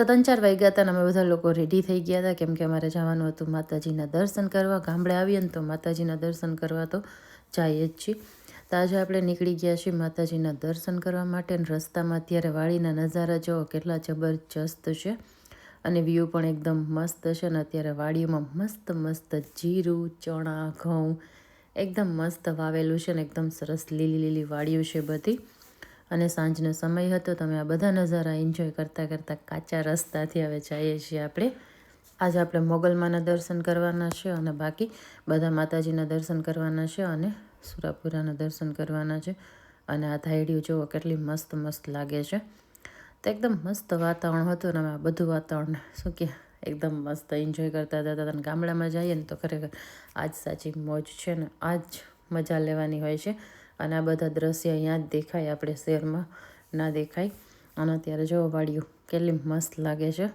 તો ત્રણ ચાર વાગ્યા હતા અને અમે બધા લોકો રેડી થઈ ગયા હતા. કેમ કે અમારે જવાનું હતું માતાજીના દર્શન કરવા. ગામડે આવીએ ને તો માતાજીના દર્શન કરવા તો જઈએ જ છીએ. તો આજે આપણે નીકળી ગયા છીએ માતાજીના દર્શન કરવા માટે અને રસ્તામાં અત્યારે વાડીના નજારા જોવો કેટલા જબરજસ્ત છે. અને વ્યૂ પણ એકદમ મસ્ત છે અને અત્યારે વાડીઓમાં મસ્ત મસ્ત જીરું, ચણા, ઘઉં, એકદમ મસ્ત વાવેલું છે ને, એકદમ સરસ લીલી લીલી વાડીઓ છે બધી. અને સાંજનો સમય હતો તમે આ બધા નજારા એન્જોય કરતાં કરતાં કાચા રસ્તાથી હવે જઈએ છીએ આપણે. આજે આપણે મોગલમાના દર્શન કરવાના છે અને બાકી બધા માતાજીના દર્શન કરવાના છે અને સુરાપુરાના દર્શન કરવાના છે. અને આ થાયડીઓ જુઓ કેટલી મસ્ત મસ્ત લાગે છે. તો એકદમ મસ્ત વાતાવરણ હતું અને અમે બધું વાતાવરણ શું કે એકદમ મસ્ત એન્જોય કરતા હતા. અને ગામડામાં જઈએ ને તો ખરેખર આજ સાચી મોજ છે ને આજ મજા લેવાની હોય છે. અને આ બધા દ્રશ્ય અહીંયા જ દેખાય, આપણે શહેરમાં ના દેખાય. અને અત્યારે જોવો વાડિયું કેટલી મસ્ત લાગે છે.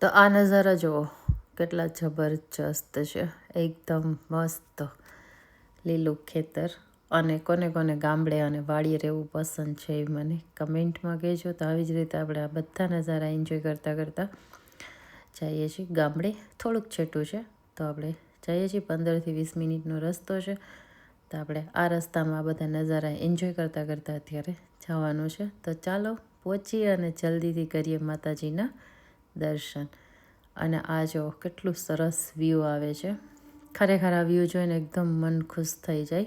તો આ નજારા જુઓ, કેટલા જબરજસ્ત છે. એકદમ મસ્ત લીલું ખેતર અને કોને કોને ગામડે અને વાડીએ રહેવું પસંદ છે એ મને કમેન્ટમાં કહેજો. તો આવી જ રીતે આપણે આ બધા નજારા એન્જોય કરતાં કરતાં જઈએ છીએ ગામડે. થોડુંક છેટું છે. તો આપણે જઈએ છીએ પંદરથી વીસ મિનિટનો રસ્તો છે. તો આપણે આ રસ્તામાં બધા નજારા એન્જોય કરતાં કરતાં અત્યારે જવાનું છે. તો ચાલો પહોંચીએ અને જલ્દીથી કરીએ માતાજીના દર્શન. અને આ જો કેટલું સરસ વ્યૂ આવે છે. ખરેખર આ વ્યૂ જોઈને એકદમ મન ખુશ થઈ જાય.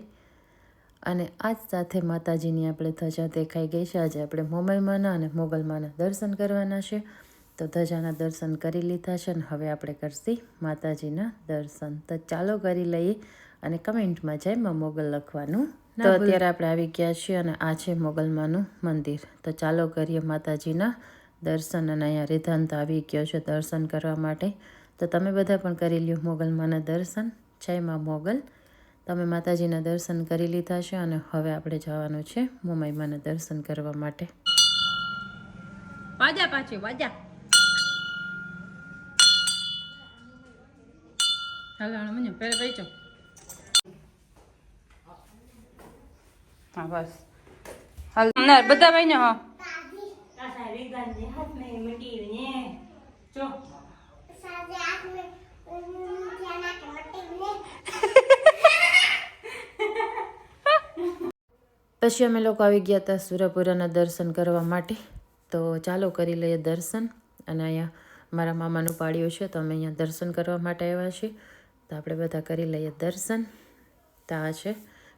અને આ જ સાથે માતાજીની આપણે ધજા દેખાઈ ગઈ છે. આજે આપણે મોમલમાના અને મોગલમાના દર્શન કરવાના છે. તો ધજાના દર્શન કરી લીધા છે અને હવે આપણે કરશી માતાજીના દર્શન. તો ચાલો કરી લઈએ અને કમેન્ટમાં જય માં મોગલ લખવાનું. તો અત્યારે આપણે આવી ગયા છીએ અને આ છે મોગલમાનું મંદિર. તો ચાલો કરીએ માતાજીના દર્શન અને અહીંયા રિધાંત આવી ગયો છે દર્શન કરવા માટે. તો તમે બધા પણ કરી લ્યો મોગલમાના દર્શન. જય માં મોગલ. તમે માતાજીના દર્શન કરી લીધા છે અને હવે આપણે જવાનું છે મોમાઈમાના દર્શન કરવા માટે. વાજા પાછી વાજા. હાલો હાલો મને પહેલાં ભાઈ હા બસ. હાલ ના બધા ભાઈ ને હા પછી અમે લોકો આવી ગયા હતા સુરપુરાના દર્શન કરવા માટે. તો ચાલો કરી લઈએ દર્શન. અને અહીંયા મારા મામાનું પાડ્યું છે તો અમે અહીંયા દર્શન કરવા માટે આવ્યા છીએ. તો આપણે બધા કરી લઈએ દર્શન. તો આ છે.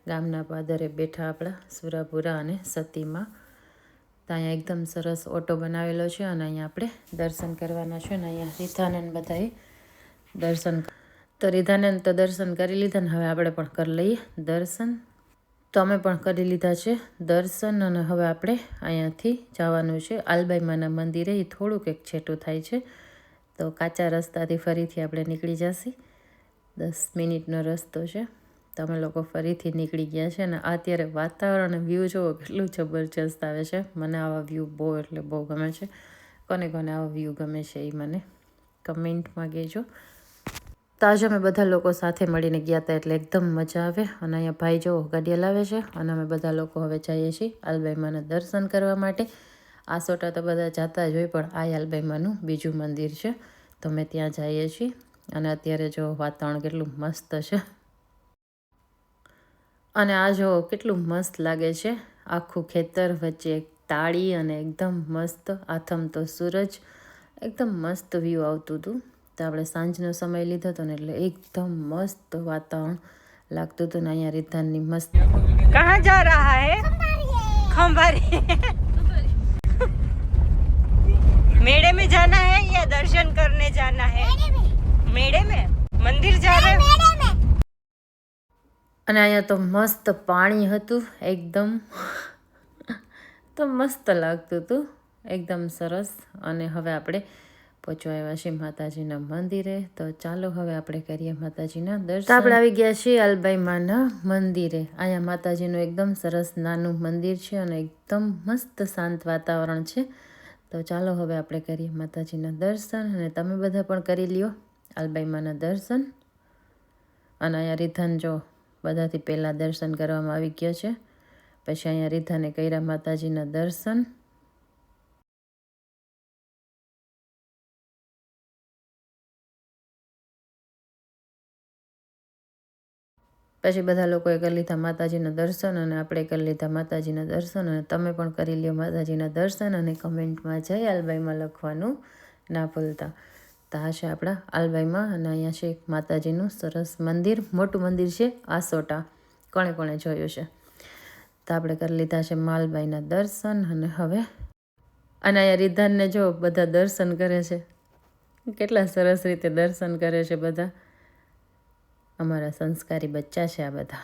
ગામના પાદરે બેઠા આપણા સુરાપુરા અને સતીમાં. તો અહીંયા એકદમ સરસ ઓટો બનાવેલો છે અને અહીંયા આપણે દર્શન કરવાના છે અને અહીંયા રીધાનંદ બધાએ દર્શન તો રીધાનંદ તો દર્શન કરી લીધા ને હવે આપણે પણ કરી લઈએ દર્શન. તો અમે પણ કરી લીધા છે દર્શન અને હવે આપણે અહીંયાથી જવાનું છે. આલબાઈમાના મંદિરે એ થોડુંક એક છેટું થાય છે. તો કાચા રસ્તાથી ફરીથી આપણે નીકળી જશે. દસ મિનિટનો રસ્તો છે. તો અમે લોકો ફરીથી નીકળી ગયા છે અને અત્યારે વાતાવરણ વ્યૂ જુઓ કેટલું જબરજસ્ત આવે છે. મને આવા વ્યૂ બહુ એટલે બહુ ગમે છે. કોને કોને આવા વ્યૂ ગમે છે એ મને કમેન્ટમાં કહેજો. તાજા અમે બધા લોકો સાથે મળીને ગયા હતા એટલે એકદમ મજા આવે અને અહીંયા ભાઈ જો ગાડી લાવે છે અને અમે બધા લોકો હવે જઈએ છીએ આલબાઈમાના દર્શન કરવા માટે. આસોટા તો બધા જતા જ હોય પણ આ આલબાઈમાનું બીજું મંદિર છે. તો અમે ત્યાં જઈએ છીએ અને અત્યારે જો વાતાવરણ કેટલું મસ્ત છે. અને આ જો કેટલું મસ્ત લાગે છે આખું ખેતર વચ્ચે એક તાળી અને એકદમ મસ્ત આથમતો સૂરજ એકદમ મસ્ત વ્યૂ આવતું હતું તો આપણે સાંજનો સમય લીધો હતો ને એટલે એકદમ મસ્ત વાતાવરણ લાગતું હતું ને અહીંયા રીધાનની મસ્ત कहाँ जा रहा है खंबारी मेड़े में जाना है या दर्शन करने जाना है मेड़े में मंदिर जा रहे हो અને અહીંયા તો મસ્ત પાણી હતું, એકદમ. તો મસ્ત લાગતું હતું, એકદમ સરસ. અને હવે આપણે પહોંચવા આવ્યા છીએ માતાજીના મંદિરે. તો ચાલો હવે આપણે કરીએ માતાજીના દર્શન. આપણે આવી ગયા છીએ અલબાઈ માના મંદિરે. અહીંયા માતાજીનું એકદમ સરસ નાનું મંદિર છે અને એકદમ મસ્ત શાંત વાતાવરણ છે. તો ચાલો હવે આપણે કરીએ માતાજીના દર્શન અને તમે બધા પણ કરી લ્યો અલબાઈ દર્શન. અને અહીંયા રીધન જો બધાથી પહેલાં દર્શન કરવામાં આવી ગયા છે. પછી અહીંયા રીધાને કર્યા માતાજીના દર્શન. પછી બધા લોકોએ કરી લીધા માતાજીના દર્શન અને આપણે કરી લીધા માતાજીના દર્શન અને તમે પણ કરી લ્યો માતાજીના દર્શન અને કમેન્ટમાં જય આલબાઈમાં લખવાનું ના ભૂલતા. તો છે આપણા, આલવાઈમાં. અને અહીંયા છે એક માતાજીનું સરસ મંદિર, મોટું મંદિર છે આસોટા. કોણે કોણે જોયું છે? તો આપણે કરી લીધા છે માલબાઈના દર્શન અને હવે અને અહીંયા રિદ્ધાનને જો બધા દર્શન કરે છે. કેટલા સરસ રીતે દર્શન કરે છે બધા. અમારા સંસ્કારી બચ્ચા છે આ બધા.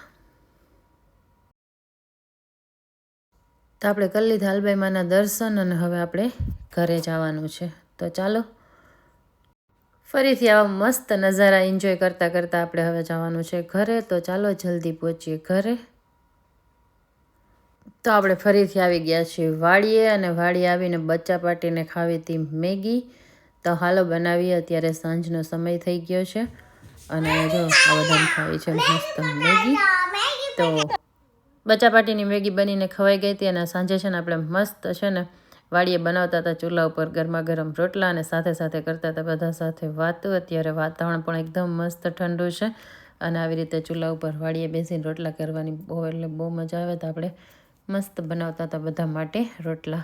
તો આપણે કરી લીધા હાલબાઈ માના દર્શન અને હવે આપણે ઘરે જવાનું છે. તો ચાલો ફરીથી આવા મસ્ત નજારા એન્જોય કરતાં કરતાં આપણે હવે જવાનું છે ઘરે. તો ચાલો જલ્દી પહોંચીએ ઘરે. તો આપણે ફરીથી આવી ગયા છીએ વાડીએ અને વાડીએ આવીને બચ્ચા પાટીને ખાવી હતી મેગી. તો હાલો બનાવીએ. અત્યારે સાંજનો સમય થઈ ગયો છે. અને જો, આ બધાને ખાવી છે મસ્ત મેગી. તો બચ્ચા પાટીની મેગી બનીને ખવાઈ ગઈ હતી અને સાંજે છે ને આપણે મસ્ત છે ને વાડીએ બનાવતા હતા ચૂલા ઉપર ગરમા ગરમ રોટલા અને સાથે સાથે કરતા હતા બધા સાથે વાતો. અત્યારે વાતાવરણ પણ એકદમ મસ્ત ઠંડુ છે અને આવી રીતે ચૂલા ઉપર વાડીએ બેસીને રોટલા કરવાની બહુ એટલે બહુ મજા આવે તો આપણે મસ્ત બનાવતા હતા બધા માટે રોટલા.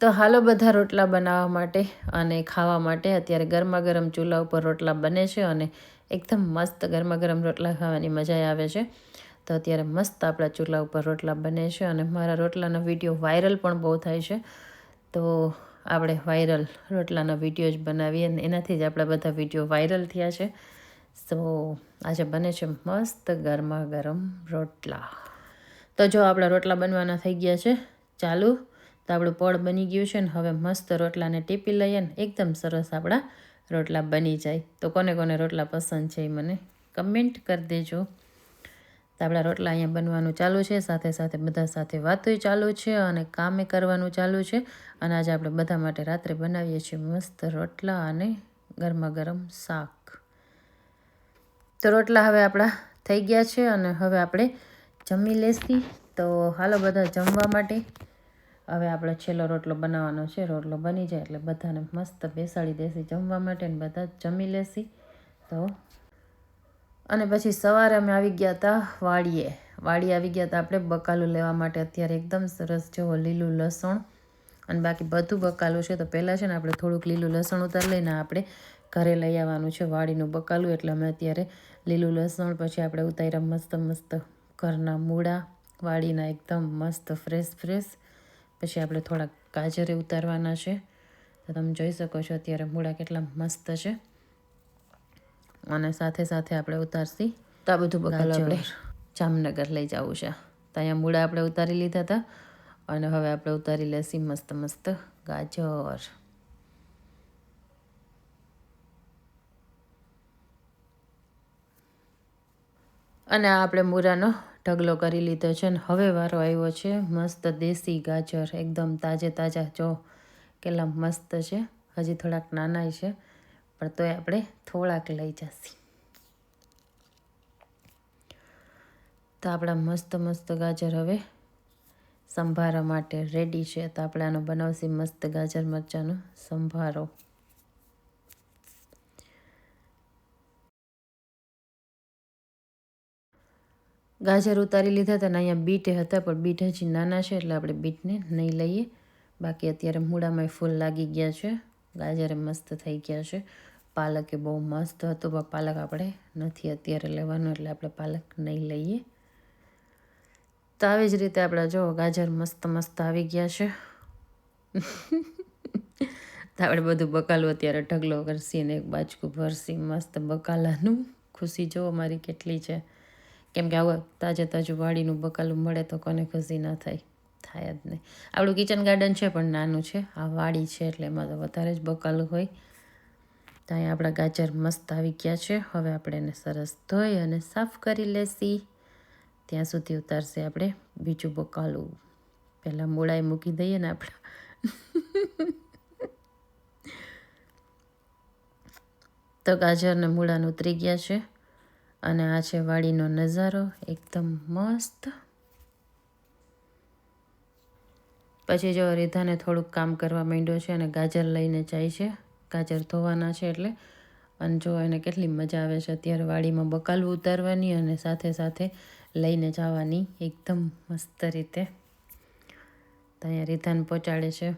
તો હાલો બધા રોટલા બનાવવા માટે અને ખાવા માટે. અત્યારે ગરમા ગરમ ચૂલા ઉપર રોટલા બને છે અને એકદમ મસ્ત ગરમા ગરમ રોટલા ખાવાની મજા આવે છે. તો અત્યારે મસ્ત આપણા ચૂલા ઉપર રોટલા બને છે અને મારા રોટલાનો વીડિયો વાયરલ પણ બહુ થાય છે. તો આપણે વાયરલ રોટલાના વીડિયો જ બનાવીએ અને એનાથી જ આપણા બધા વીડિયો વાયરલ થયા છે. તો આજે બને છે મસ્ત ગરમા ગરમ રોટલા. તો જો આપણા રોટલા બનવાના થઈ ગયા છે, ચાલુ. તો આપણું પળ બની ગયું છે ને હવે મસ્ત રોટલાને ટીપી લઈએ ને એકદમ સરસ આપણા રોટલા બની જાય. તો કોને કોને રોટલા પસંદ છે એ મને કમેન્ટ કરી દેજો. તો આપણા રોટલા અહીંયા બનવાનું ચાલુ છે. સાથે સાથે બધા સાથે વાતોય ચાલુ છે અને કામે કરવાનું ચાલુ છે. અને આજે આપણે બધા માટે રાત્રે બનાવીએ છીએ મસ્ત રોટલા અને ગરમા ગરમ શાક. તો રોટલા હવે આપણા થઈ ગયા છે અને હવે આપણે જમી લેશી. તો હાલો બધા જમવા માટે. હવે આપણે છેલ્લો રોટલો બનાવવાનો છે. રોટલો બની જાય એટલે બધાને મસ્ત બેસાડી દેશી જમવા માટે અને બધા જમી લેશી. તો અને પછી સવારે અમે આવી ગયા હતા વાડીએ. વાડીએ આવી ગયા હતા આપણે બકાલું લેવા માટે. અત્યારે એકદમ સરસ જેવો, લીલું લસણ અને બાકી બધું બકાલું છે. તો પહેલાં છે ને આપણે થોડુંક લીલું લસણ ઉતાર લઈને આપણે ઘરે લઈ આવવાનું છે વાડીનું બકાલું. એટલે અમે અત્યારે લીલું લસણ પછી આપણે ઉતાર્યા મસ્ત મસ્ત ઘરના મૂળા. વાડીના એકદમ મસ્ત, ફ્રેશ ફ્રેશ. પછી આપણે થોડાક ગાજરે ઉતારવાના છે. તો તમે જોઈ શકો છો અત્યારે મૂળા કેટલા મસ્ત છે. અને સાથે સાથે આપણે ઉતારશી. તો આ બધું બકાલું આપણે જામનગર લઈ જવું છે. તો અહીંયા મૂળા આપણે ઉતારી લીધા હતા. અને હવે આપણે ઉતારી લેશી મસ્ત મસ્ત ગાજર. અને આ આપણે મૂરાનો ઢગલો કરી લીધો છે ને હવે વારો આવ્યો છે. મસ્ત દેશી ગાજર, એકદમ તાજે તાજા. જો, કેટલા મસ્ત છે. હજી થોડાક નાના છે. પણ તોય આપણે થોડાક લઈ જશી. તો આપણા મસ્ત મસ્ત ગાજર હવે સંભારા માટે રેડી છે. તો આપણે આનો બનાવશે મસ્ત ગાજર મરચાંનો સંભારો. ગાજર ઉતારી લીધા હતા ને અહીંયા બીટ હતા, પણ બીટ હજી નાના છે એટલે આપણે બીટને નહીં લઈએ. બાકી અત્યારે મૂળામાં ફૂલ લાગી ગયા છે. ગાજરે મસ્ત થઈ ગયા છે. પાલક એ બહુ મસ્ત હતું, પણ પાલક આપણે નથી અત્યારે લેવાનું, એટલે આપણે પાલક નહીં લઈએ. તો આવી જ રીતે આપણા જો ગાજર મસ્ત મસ્ત આવી ગયા છે. તો આપણે બધું બકાલું અત્યારે ઢગલો કરશી અને એક બાજકું ભરશી મસ્ત બકાલાનું. ખુશી જો મારી કેટલી છે. કેમ કે આવું તાજે તાજું વાડીનું બકાલું મળે તો કોને ખુશી ના થાય. થાય જ નહીં. આપણું કિચન ગાર્ડન છે પણ નાનું છે. આ વાડી છે એટલે એમાં તો વધારે જ બકાલું હોય. તો અહીંયા આપણા ગાજર મસ્ત આવી ગયા છે. હવે આપણે એને સરસ ધોઈ અને સાફ કરી લેશી ત્યાં સુધી ઉતારશે આપણે બીજું બકાલું. પહેલાં મૂળાએ મૂકી દઈએ ને આપણે. તો ગાજરને મૂળાનું ઉતરી ગયા છે. અને આ છે વાડીનો નજારો, એકદમ મસ્ત. પછી જો રીધાને થોડુંક કામ કરવા માંડ્યો છે અને ગાજર લઈને જાય છે. ગાજર ધોવાના છે એટલે. અને જો એને કેટલી મજા આવે છે, અત્યારે વાડીમાં બકાલું ઉતારવાની અને સાથે સાથે લઈને જવાની એકદમ મસ્ત રીતે. તો અહીંયા રીધાન પહોંચાડે છે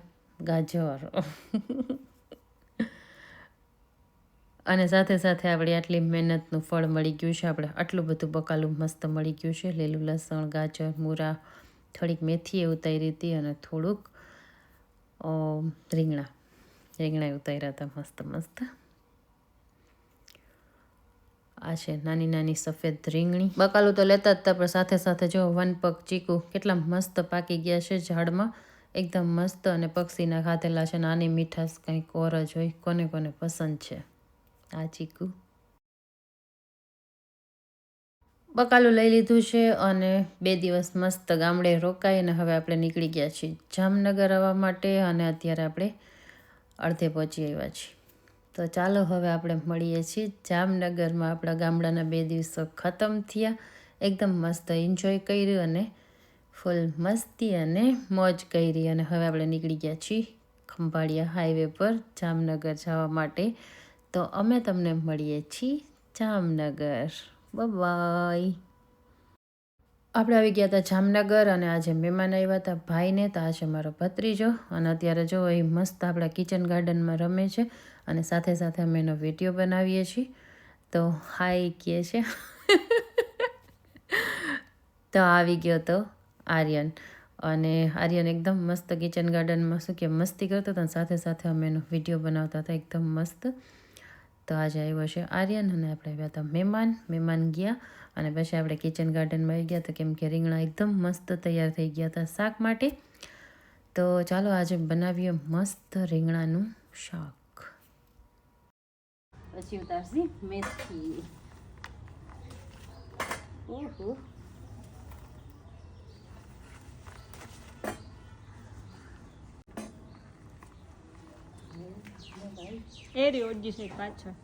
ગાજર. અને સાથે સાથે આપણી આટલી મહેનતનું ફળ મળી ગયું છે, આપણે આટલું બધું બકાલું મસ્ત મળી ગયું છે. લીલું લસણ, ગાજર, મૂરા, થોડીક મેથી એ ઉતારી હતી અને થોડુંક રીંગણા. રીંગણા ઉતાર્યા હતા મસ્ત મસ્ત આ છે નાની નાની સફેદ રીંગણી બકાલું તો લેતા જ હતા પણ સાથે સાથે જો વન પગ ચીકુ કેટલા મસ્ત પાકી ગયા છે ઝાડમાં એકદમ મસ્ત અને પક્ષીના ખાધેલા છે નાની મીઠાશ કંઈક ઓર જ હોય કોને કોને પસંદ છે આ ચીકુ બકાલું લઈ લીધું છે અને બે દિવસ મસ્ત ગામડે રોકાઈ અને હવે આપણે નીકળી ગયા છીએ જામનગર આવવા માટે અને અત્યારે આપણે અડધે પહોંચી આવ્યા છીએ. તો ચાલો હવે આપણે મળીએ છીએ જામનગરમાં. આપણા ગામડાના બે દિવસો ખતમ થયા. એકદમ મસ્ત એન્જોય કર્યું અને ફૂલ મસ્તી અને મોજ કરી. અને હવે આપણે નીકળી ગયા છીએ ખંભાળિયા હાઈવે પર જામનગર જવા માટે. તો અમે તમને મળીએ છીએ જામનગર. બાય આપણે આવી ગયા હતા જામનગર અને આજે મહેમાન આવ્યા હતા ભાઈને. તો આ છે મારો ભત્રીજો. અને અત્યારે જો એ મસ્ત આપણા કિચન ગાર્ડનમાં રમે છે. અને સાથે સાથે અમે એનો વીડિયો બનાવીએ છીએ. તો હાય કહે છે. તો આવી ગયો તો આર્યન. અને આર્યન એકદમ મસ્ત કિચન ગાર્ડનમાં શું કે મસ્તી કરતો હતો. અને સાથે સાથે અમે એનો વીડિયો બનાવતા હતા. એકદમ મસ્ત. તો આજે આવ્યો છે. આર્યન અને આપણે આવ્યા હતા મહેમાન મહેમાન ગયા અને પછી આપણે કિચન ગાર્ડનમાં આવી ગયા તો કેમ કે રીંગણા એકદમ મસ્ત તૈયાર થઈ ગયા હતા શાક માટે. તો ચાલો આજે બનાવીએ મસ્ત રીંગણાનું શાક. પછી ઉતારશી મેથી. ઓહો. એ રે ઓજી છે પાછળ.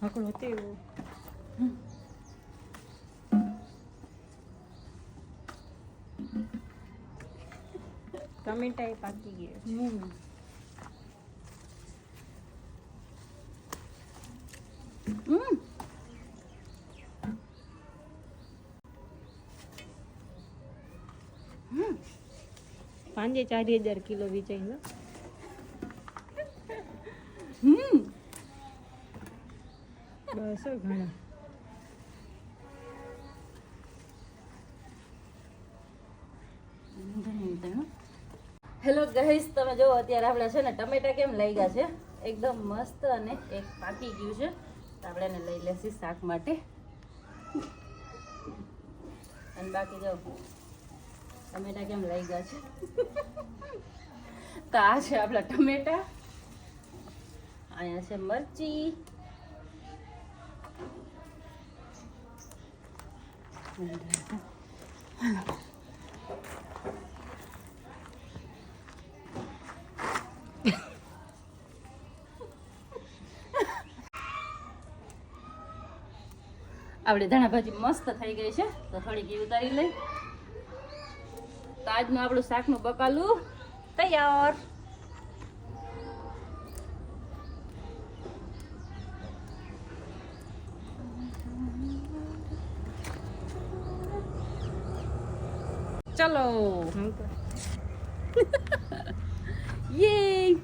હકડો તેવો ટમેટા પાકી ગયા છે. પાંચે ચાર હજાર કિલો વેચાઈ હમ. બસ ઘણા. હેલો ગહેશ તમે જો અત્યારે આપણે છે ને ટમેટા કેમ લઈ ગયા છે? એકદમ મસ્ત અને એક પાકી ગયું છે. તો આપણે એને લઈ લેશી શાક માટે. અને બાકી જો ટમેટા કેમ લઈ ગયા છે? તો આ છે આપણા ટમેટા અહીંયા છે મરચી. આપણે ધાણા ભાજી મસ્ત થઈ ગઈ છે. તો થોડીક ઉતારી લઈ. તો આજનું આપણું શાકનું બકાલું તૈયાર. ચલો. યે.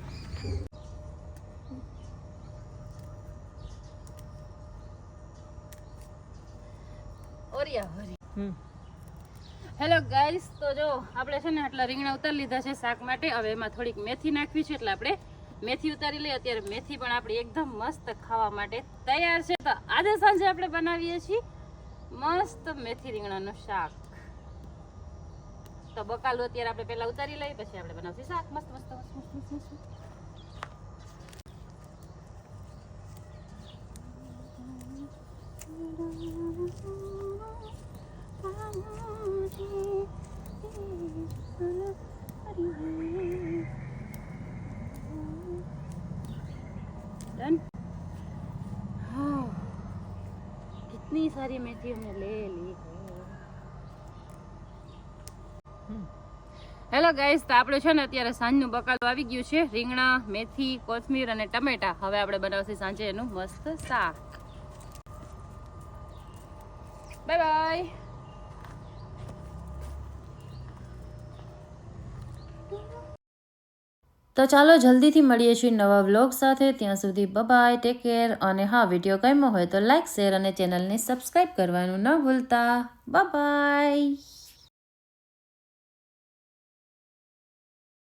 ઓરિયા હરી. હમ. હેલો ગાઈસ તો જો, આપણે છે ને આટલા રીંગણા ઉતારી લીધા છે શાક માટે. હવે એમાં થોડીક મેથી નાખવી છે, એટલે આપણે મેથી ઉતારી લઈએ. અત્યારે મેથી પણ આપણી એકદમ મસ્ત ખાવા માટે તૈયાર છે. તો આજે સાંજે આપણે બનાવીએ છીએ મસ્ત મેથી રીંગણાનું શાક. તો બકાલું અત્યારે આપણે પહેલાં ઉતારી લઈએ, પછી આપણે બનાવશું શાક. મસ્ત મસ્ત મસ્ત મસ્ત મસ્ત. સારી મેથી અમને લેલી હેલો ગાઈસ તો આપણે છે ને અત્યારે સાંજનું બકાલો આવી ગયું છે. રીંગણા, મેથી, કોથમીર અને ટમેટા. હવે આપણે બનાવશું સાંજે એનું મસ્ત શાક. બાય બાય તો ચાલો જલ્દીથી મળીએ છીએ નવા વ્લોગ સાથે. ત્યાં સુધી બબાય ટેક કેર અને હા વીડિયો ગમ્યો હોય તો લાઇક શેર અને ચેનલને સબસ્ક્રાઈબ કરવાનું ન ભૂલતા. બાય